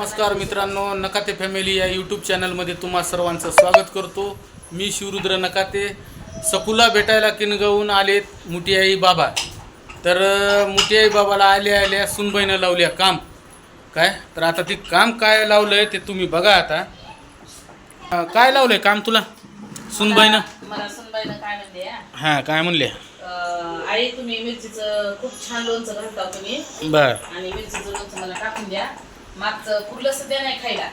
नमस्कार मित्रांनो नकाते फॅमिली या यूट्यूब चॅनलमध्ये तुम्हा सर्वांचं स्वागत करतो. मी शिवरुद्र नकाते. सकुला भेटायला किनगावून आलेत मुटियाई बाबा. तर अं, मुटियाई बाबाला आल्या आल्या सुनबाईनं लावल्या काम. काय? तर आता ती काम काय लावलंय ते तुम्ही बघा आता. काय लावलंय काम तुला? सुनबाईनं? हां? काय म्हणले? आई तुम्ही मिरचीचं खूप छान लोणचं घालता तुम्ही. बर. आणि मिरचीचं लोणचं मला टाकून द्या. मागचं पुरलं सध्या नाही खायला.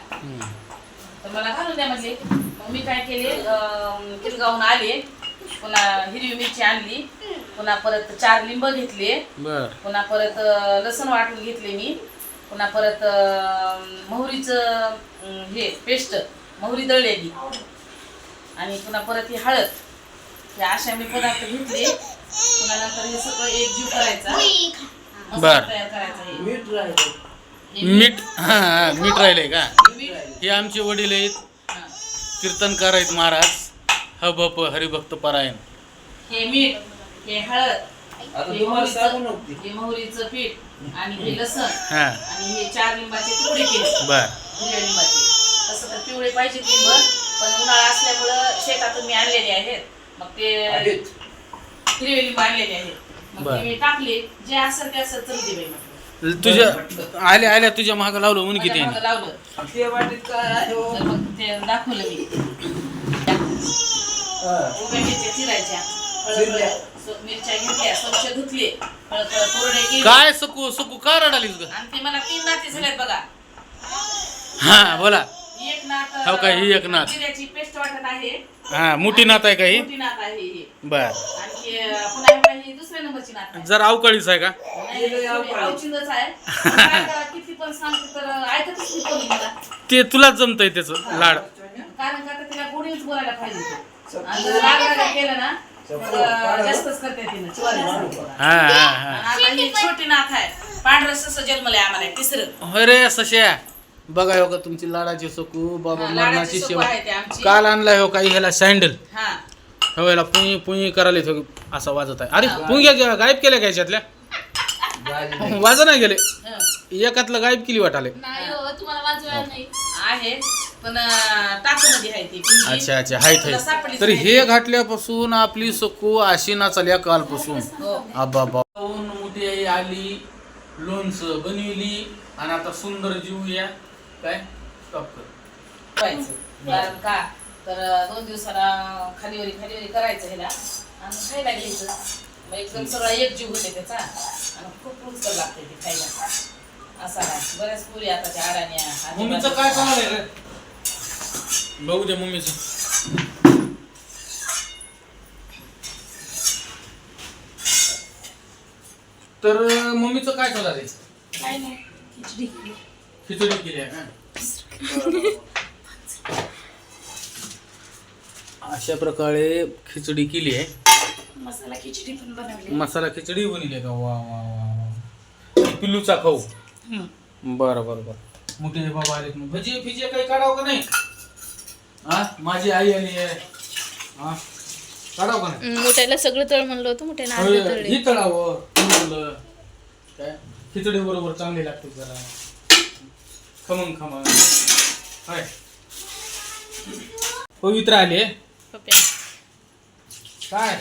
तर मला घालून द्या म्हणजे मग मी काय केले अं, किरगावून आले. पुन्हा हिरवी मिरची आणली. पुन्हा परत चार लिंब घेतले. बर. पुन्हा परत लसण वाटून घेतले मी. पुन्हा परत मोहरीचं हे पेस्ट मोहरी दळलेली. आणि पुन्हा परत ही हळद. हे अशा मी पदार्थ घेतले. पुन्हा नंतर हे सगळं एकजीव करायचा. तयार करायचा हे. मीठ राहिलं हे मीठ हां हां मीठ राहिलंय का? हे आमचे वडील आहेत. हा. कीर्तनकार आहेत महाराज. हबप हरिभक्त पारायण. हे मीठ हे हळद हे मोहरीचं हे मोहरीचं पीठ आणि हे लसण. हां. आणि हे चार लिंबाचे तुकडे केले. बर. हिरव्या लिंबाचे. तसं तर पिवळे पाहिजे लिंब पण उन्हाळा असल्यामुळं शेतातून मी आणलेले आहेत. मग ते आहेत. हिरवे लिंब आणलेले आहेत. मग बरं. ते मी टाकले. जे असेल ते असं चल दे बाई म्हटलं. तुझ्या आल्या आल्या तुझ्या महाग लावलं म्हणून किती मागं लावलं. ते वाटीत काय आहे? हो? तर मग ते दाखवलं मी. हा. उभ्या मिरच्या चिरायच्या. हळद- चिरल्या. स- मिरच्या घेतल्या स्वच्छ धुतले. हळद- हळद कोरडे केले. काय सकू सकू का रडालीस ग? आणि ते मला तीन नाते झालेत बघा. हा बोला. हो का, ही एक नात. जिऱ्याची पेस्ट वाटत आहे. हा मोठी नात आहे का ही? मोठी नात आहे ही. बर. आणि पुन्हा हे बघा, दुसऱ्या नंबरची नात आहे. जर अवकाळीच आहे का? नाही, थोडी अवचिंतच आहे. काय करा, किती पण सांगते तर ऐकतच नाही कोणी मला. ते तुलाच जमतंय त्याचं लाड. कारण का तर तिला गोडीच बोलायला पाहिजे होतं. आणि जर राग राग केलं ना तर जास्तच करते तिनं चिवारीचं. हा हा हा. आणि आता ही छोटी नाथ आहे. पांढरं ससं जन्मलंय आम्हाला तिसरं. होय रे सश्या बघा हो का तुमची लाडाची सकू बाबा हा, मरणाची सकू सेवा आहे ते आमची. काल आणलाय हो काही ह्याला सँडल हा. हो याला पुई पुई करायला तो असा वाजत आहे. अरे पुंग्या गायब केल्या का ह्याच्यातल्या गाडी. वाज नाही गेले. हं. एकातलं गायब केली वाटाले. नाही हो तुम्हाला वाजवायला नाही. आहे पण टाकमध्ये आहे ती. पिंगी. अच्छा अच्छा हाय तुला सापडलीच तर नाही. हे घातल्यापासून आपली सकू आशिना चालल्या कालपासून. हो. आबा मोठी आई आली लोणचं बनविली आणि आता सुंदर जीव या. काय? स्टॉप कर. करायचं कारण का? तर दोन दिवसाला खालीवरी खालीवरी करायचं ह्याला. आणि खायला घ्यायचं. मग एकदम सगळा एक जीव होते त्याचा. आणि खूप रुचकर लागते ते खायला. असा आहे. बऱ्याच पुरी आताच्या आडाण्या मम्मीचं काय चाललंय रे? बघू दे मम्मीचं. तर मम्मीचं काय चाललंय? काय नाही. खिचडी खिचडी केली आहे अशा प्रकारे खिचडी केली आहे मसाला खिचडी पण बनवली मसाला खिचडी बनली आहे का वा वा वा पिल्लूचा खाऊ बरं बरं बरं मोठे बाबा आले भजी फिजी काही काढावं का नाही हा माझी आई आली आहे हा काढावं का नाही मोठ्याला सगळं तळ म्हणलं होतं तळले ही तळावं मुलं. काय खिचडी बरोबर चांगली लागते जरा खमंग खमंग. हाय. पवित्र आले. काय?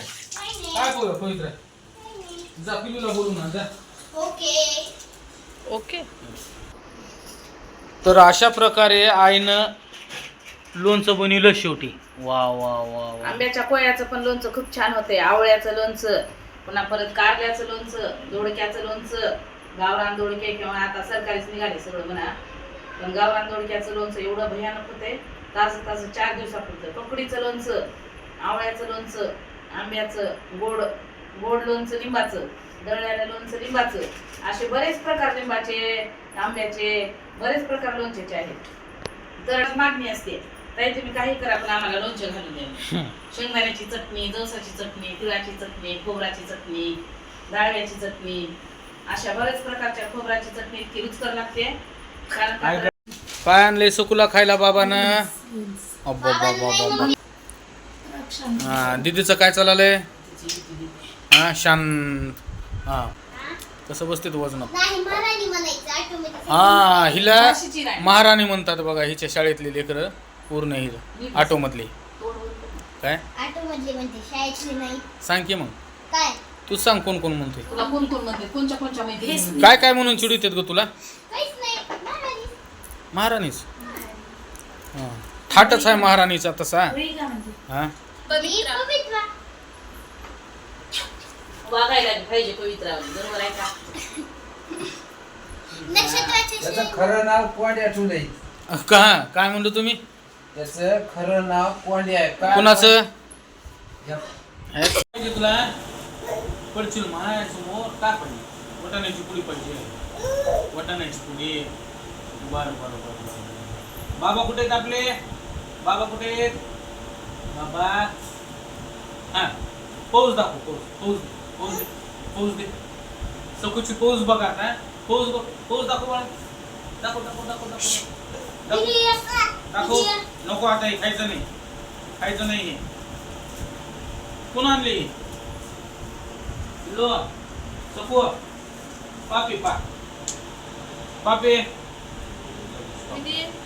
काय बोल पवित्र? जा पिलूला बोलू ना जा. ओके. तर अशा प्रकारे आईनं लोणचं बनवलं शेवटी. वा वा वा वा. आंब्याच्या कोयाचं पण लोणचं खूप छान होते. आवळ्याचं लोणचं पुन्हा परत कारल्याचं लोणचं दोडक्याचं लोणचं गावरान दोडके किंवा आता सरकारीच निघाले सगळं म्हणा. पण गावरान दोडक्याचं लोणचं एवढं भयानक होते तास तास चार दिवसापुरतं. पकडीचं लोणचं आवळ्याचं लोणचं आंब्याचं गोड गोड लोणचं लिंबाचं दळण्याला लोणचं लिंबाचं असे बरेच प्रकार लिंबाचे आंब्याचे बरेच प्रकार लोणच्याचे आहेत. तर मागणी असते. ताई तुम्ही काही करा पण आम्हाला लोणचं घालून द्या. शेंगदाण्याची चटणी जवसाची चटणी तिळाची चटणी खोबराची चटणी डाळव्याची चटणी अशा बऱ्याच प्रकारच्या खोबराची चटणी इतकी रुचकर लागते. कारण काय आणले सुकुला खायला बाबानं. अब्बा बाबा बाबा हा दीदीचं काय चाललंय? हा शांत हा. कसं बसते तू ऑटोमॅटिक हा हिला. महाराणी म्हणतात बघा हिच्या शाळेतली लेकरं पूर्ण ही ऑटोमधली. काय? ऑटो मधली नाही. सांग की मग. काय? तू सांग कोण कोण म्हणते तुला कोण कोण म्हणते कोणच्या कोणच्या माहिती काय काय म्हणून चिडू येतात ग तुला? महाराणीच. हा. थाटच आहे महाराणीचा तसा. हा. मी पवित्रा. वागायला पाहिजे पवित्र. बरोबर आहे का? नक्षत्राच्या त्याचं खरं नाव कोंड्या ठुलय का? काय म्हणलो तुम्ही? त्याचं खरं नाव कोंड्या आहे. काय कुणाचं? पाहिजे तुला? पडशील माय समोर काय पाहिजे वटाण्याची पुडी पाहिजे. वटाण्याची पुडी. बरं बरं बरं बरं बाबा कुठे आहेत आपले? बाबा कुठे आहेत? बाबा. हा पौज दाखव पौज पौज पौज दे पौज दे. सकुची पौज बघा आता पौज बघ पौज दाखव बाळा. दाखव दाखव दाखव दाखव. दाखव. नको आता हे खायचं नाही. खायचं नाही हे. कोण आणली लो. सपू पापी पा. पापी. किती